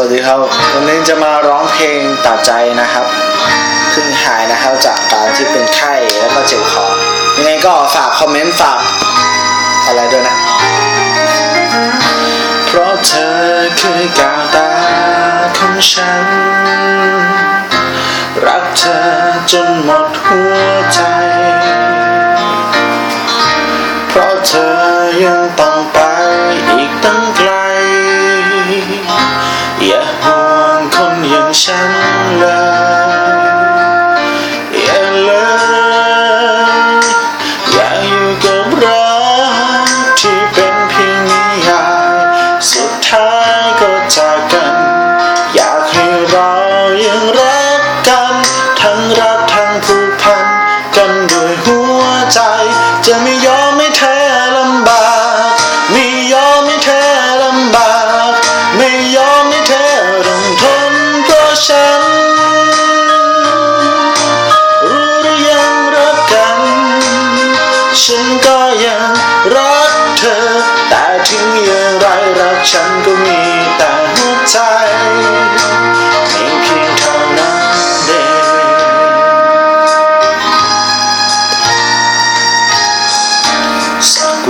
วัสดีครับ วันนี้จะมาร้องเพลงตัดใจนะครับเพิ่งหายนะครับจากการที่เป็นไข้แล้วก็เจ็บคอยังไงก็ฝากคอมเมนต์ฝากอะไรด้วยนะ เพราะเธอคือกาวตาของฉัน รักเธอจนหมดหัวใจ เพราะเธอยังต้องไปอีกตั้งไกล ฉันเลย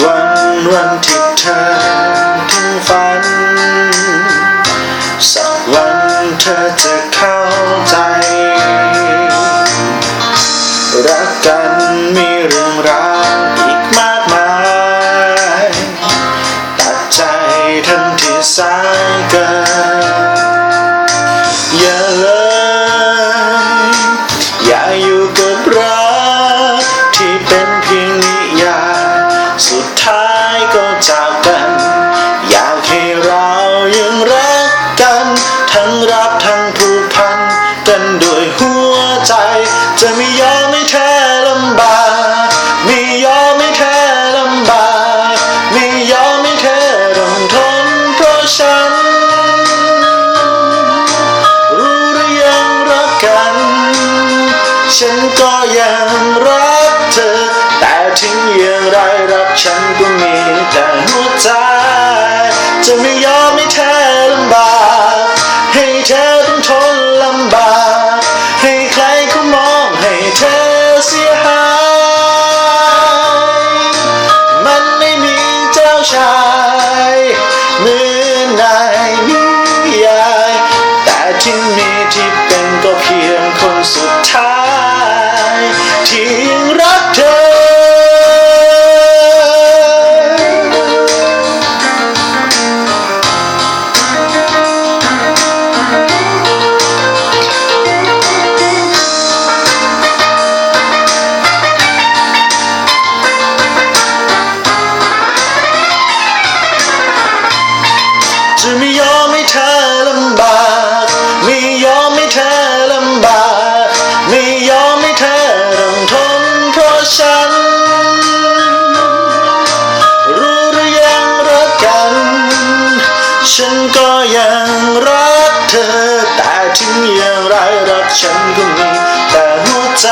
วันวันที่เธอถึงฝัน สักวันเธอจะเข้าใจ รักกันมีเรื่องราวอีกมากมาย ตัดใจทันที่สายเกิน ฉันก็ยังรักเธอ แต่ถึงอย่างไรรัก ยังรักเธอ แต่ถึงอย่างไรรักฉันก็มีแต่หัวใจ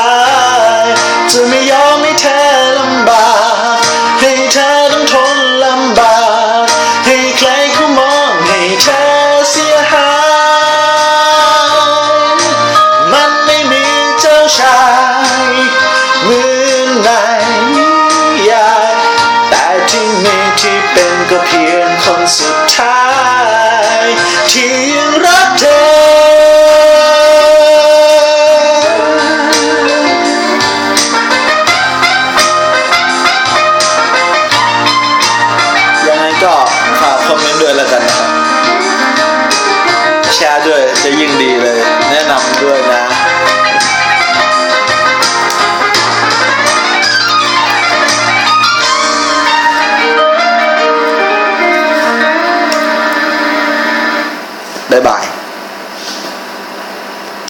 จะไม่ยอมให้เธอลำบาก ให้เธอต้องทนลำบาก ให้ใครเขามองให้เธอเสียหาย มันไม่มีเจ้าชายเหมือนในนิยายแต่ที่มีที่เป็นก็เพียงคนสุดท้าย ด้วยแล้วกันนะครับแชร์ด้วยจะยิ่งดีเลย แนะนำด้วยนะบ๊ายบาย